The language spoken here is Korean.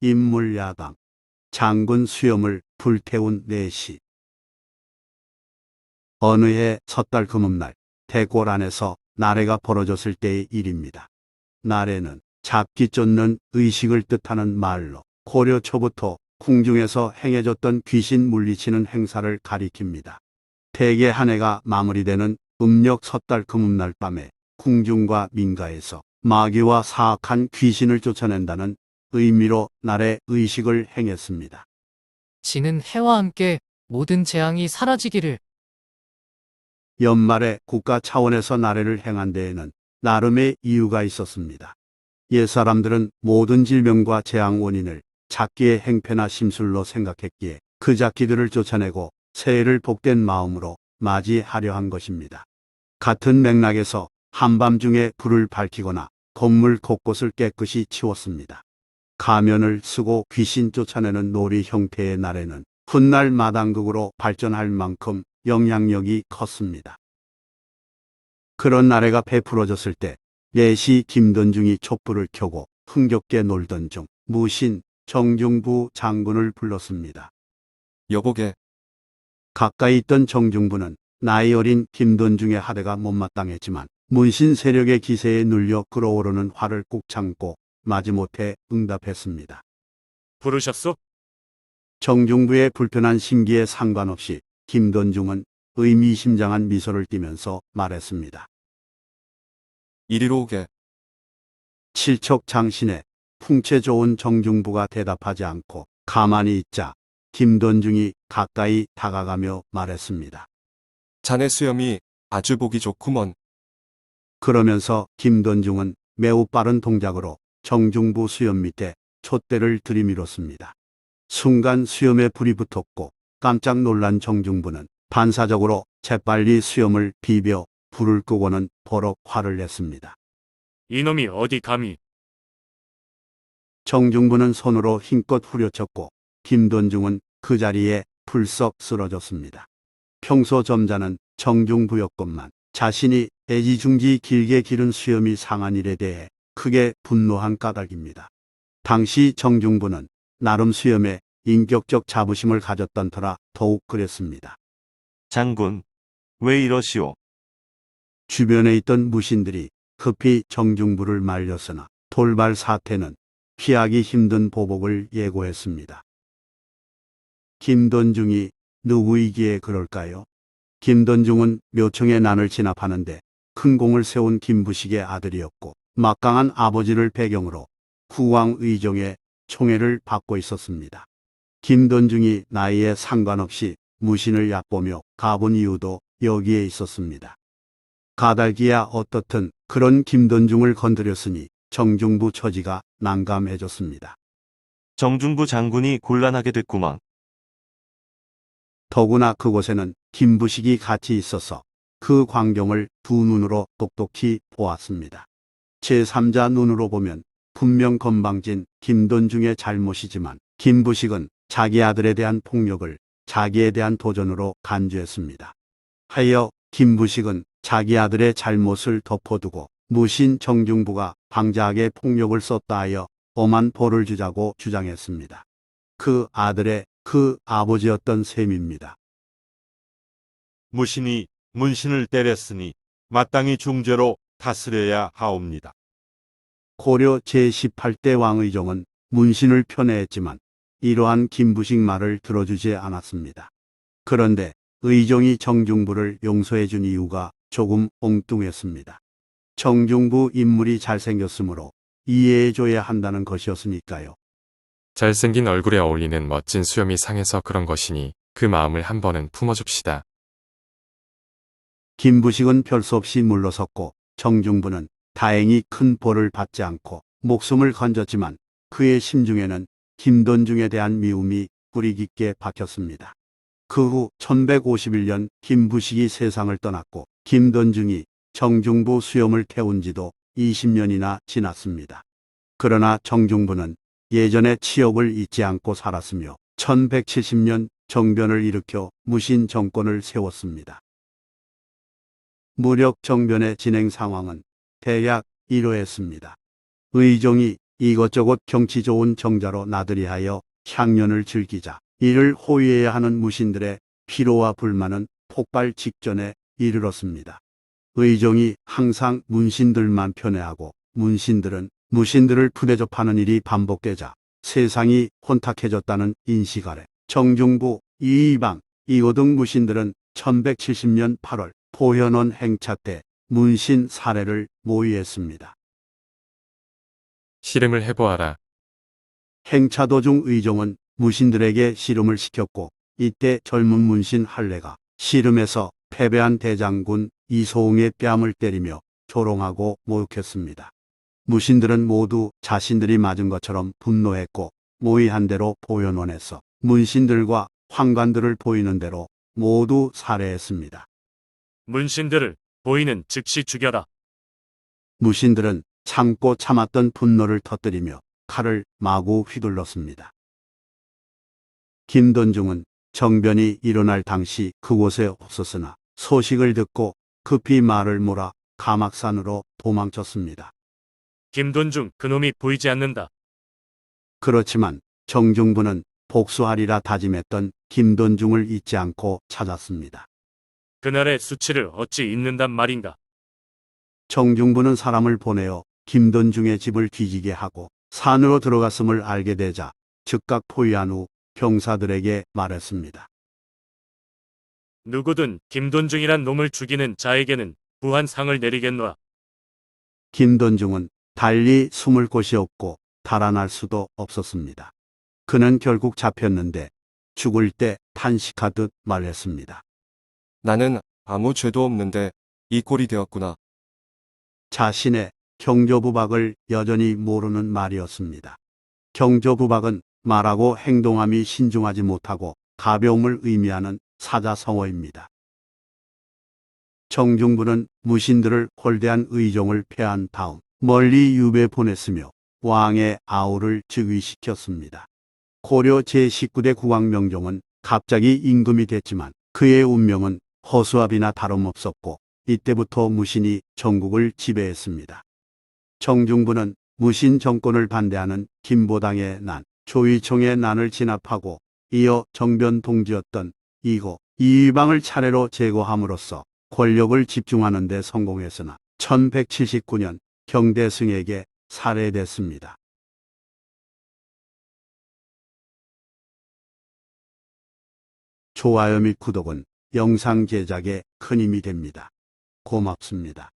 인물야당 장군 수염을 불태운 내시 어느 해 섣달 금음날 대궐 안에서 나래가 벌어졌을 때의 일입니다. 나래는 잡기 쫓는 의식을 뜻하는 말로 고려 초부터 궁중에서 행해졌던 귀신 물리치는 행사를 가리킵니다. 대개 한 해가 마무리되는 음력 섣달 금음날 밤에 궁중과 민가에서 마귀와 사악한 귀신을 쫓아낸다는 의미로 날의 의식을 행했습니다. 지는 해와 함께 모든 재앙이 사라지기를 연말에 국가 차원에서 나래를 행한 데에는 나름의 이유가 있었습니다. 옛 사람들은 모든 질병과 재앙 원인을 작기의 행패나 심술로 생각했기에 그 작기들을 쫓아내고 새해를 복된 마음으로 맞이하려 한 것입니다. 같은 맥락에서 한밤중에 불을 밝히거나 건물 곳곳을 깨끗이 치웠습니다. 가면을 쓰고 귀신 쫓아내는 놀이 형태의 날에는 훗날 마당극으로 발전할 만큼 영향력이 컸습니다. 그런 나래가 베풀어졌을 때 내시 김던중이 촛불을 켜고 흥겹게 놀던 중 무신 정중부 장군을 불렀습니다. 여보게, 가까이 있던 정중부는 나이 어린 김돈중의 하대가 못마땅했지만 문신 세력의 기세에 눌려 끓어오르는 화를 꾹 참고 마지못해 응답했습니다. 부르셨소? 정중부의 불편한 심기에 상관없이 김돈중은 의미심장한 미소를 띠면서 말했습니다. 이리로 오게. 칠척 장신에 풍채 좋은 정중부가 대답하지 않고 가만히 있자 김돈중이 가까이 다가가며 말했습니다. 자네 수염이 아주 보기 좋구먼. 그러면서 김돈중은 매우 빠른 동작으로 정중부 수염 밑에 촛대를 들이밀었습니다. 순간 수염에 불이 붙었고 깜짝 놀란 정중부는 반사적으로 재빨리 수염을 비벼 불을 끄고는 버럭 화를 냈습니다. 이놈이 어디 감히 정중부는 손으로 힘껏 후려쳤고 김돈중은 그 자리에 풀썩 쓰러졌습니다. 평소 점자는 정중부였건만 자신이 애지중지 길게 기른 수염이 상한 일에 대해 크게 분노한 까닭입니다. 당시 정중부는 나름 수염에 인격적 자부심을 가졌던 터라 더욱 그랬습니다. 장군, 왜 이러시오? 주변에 있던 무신들이 급히 정중부를 말렸으나 돌발 사태는 피하기 힘든 보복을 예고했습니다. 김돈중이 누구이기에 그럴까요? 김돈중은 묘청의 난을 진압하는데 큰 공을 세운 김부식의 아들이었고 막강한 아버지를 배경으로 후왕 의종의 총애를 받고 있었습니다. 김돈중이 나이에 상관없이 무신을 얕보며 가본 이유도 여기에 있었습니다. 가달기야 어떻든 그런 김돈중을 건드렸으니 정중부 처지가 난감해졌습니다. 정중부 장군이 곤란하게 됐구먼. 더구나 그곳에는 김부식이 같이 있어서 그 광경을 두 눈으로 똑똑히 보았습니다. 제3자 눈으로 보면 분명 건방진 김돈중의 잘못이지만 김부식은 자기 아들에 대한 폭력을 자기에 대한 도전으로 간주했습니다. 하여 김부식은 자기 아들의 잘못을 덮어두고 무신 정중부가 방자하게 폭력을 썼다 하여 엄한 벌을 주자고 주장했습니다. 그 아들의 그 아버지였던 셈입니다. 무신이 문신을 때렸으니 마땅히 중죄로 다스려야 하옵니다. 고려 제18대 왕의종은 문신을 편애했지만 이러한 김부식 말을 들어주지 않았습니다. 그런데 의종이 정중부를 용서해 준 이유가 조금 엉뚱했습니다. 정중부 인물이 잘생겼으므로 이해해 줘야 한다는 것이었으니까요. 잘생긴 얼굴에 어울리는 멋진 수염이 상해서 그런 것이니 그 마음을 한 번은 품어줍시다. 김부식은 별 수 없이 물러섰고 정중부는 다행히 큰 벌을 받지 않고 목숨을 건졌지만 그의 심중에는 김돈중에 대한 미움이 뿌리 깊게 박혔습니다. 그 후 1151년 김부식이 세상을 떠났고 김돈중이 정중부 수염을 태운 지도 20년이나 지났습니다. 그러나 정중부는 예전의 치욕을 잊지 않고 살았으며 1170년 정변을 일으켜 무신 정권을 세웠습니다. 무력 정변의 진행 상황은 대략 이러했습니다. 의종이 이것저것 경치 좋은 정자로 나들이하여 향년을 즐기자 이를 호위해야 하는 무신들의 피로와 불만은 폭발 직전에 이르렀습니다. 의종이 항상 문신들만 편애하고 문신들은 무신들을 푸대접하는 일이 반복되자 세상이 혼탁해졌다는 인식 아래 정중부, 이이방, 이호 등 무신들은 1170년 8월 포현원 행차 때 문신 사례를 모의했습니다. 씨름을 해보아라. 행차 도중 의종은 무신들에게 씨름을 시켰고 이때 젊은 문신 할례가 씨름에서 패배한 대장군 이소웅의 뺨을 때리며 조롱하고 모욕했습니다. 무신들은 모두 자신들이 맞은 것처럼 분노했고 모의한 대로 보현원에서 문신들과 황관들을 보이는 대로 모두 살해했습니다. 문신들을 보이는 즉시 죽여라. 무신들은 참고 참았던 분노를 터뜨리며 칼을 마구 휘둘렀습니다. 김돈중은 정변이 일어날 당시 그곳에 없었으나 소식을 듣고 급히 말을 몰아 가막산으로 도망쳤습니다. 김돈중 그놈이 보이지 않는다. 그렇지만 정중부는 복수하리라 다짐했던 김돈중을 잊지 않고 찾았습니다. 그날의 수치를 어찌 잊는단 말인가. 정중부는 사람을 보내어 김돈중의 집을 뒤지게 하고 산으로 들어갔음을 알게 되자 즉각 포위한 후 병사들에게 말했습니다. 누구든 김돈중이란 놈을 죽이는 자에게는 부한 상을 내리겠노라. 김돈중은 달리 숨을 곳이 없고 달아날 수도 없었습니다. 그는 결국 잡혔는데 죽을 때 탄식하듯 말했습니다. 나는 아무 죄도 없는데 이 꼴이 되었구나. 자신의 경조부박을 여전히 모르는 말이었습니다. 경조부박은 말하고 행동함이 신중하지 못하고 가벼움을 의미하는 사자성어입니다. 정중부는 무신들을 홀대한 의종을 패한 다음 멀리 유배 보냈으며 왕의 아우를 즉위시켰습니다. 고려 제19대 국왕 명종은 갑자기 임금이 됐지만 그의 운명은 허수아비나 다름없었고 이때부터 무신이 전국을 지배했습니다. 정중부는 무신 정권을 반대하는 김보당의 난, 조이총의 난을 진압하고 이어 정변 동지였던 이고 이방을 차례로 제거함으로써 권력을 집중하는 데 성공했으나 1179년 경대승에게 살해됐습니다. 좋아요 및 구독은 영상 제작에 큰 힘이 됩니다. 고맙습니다.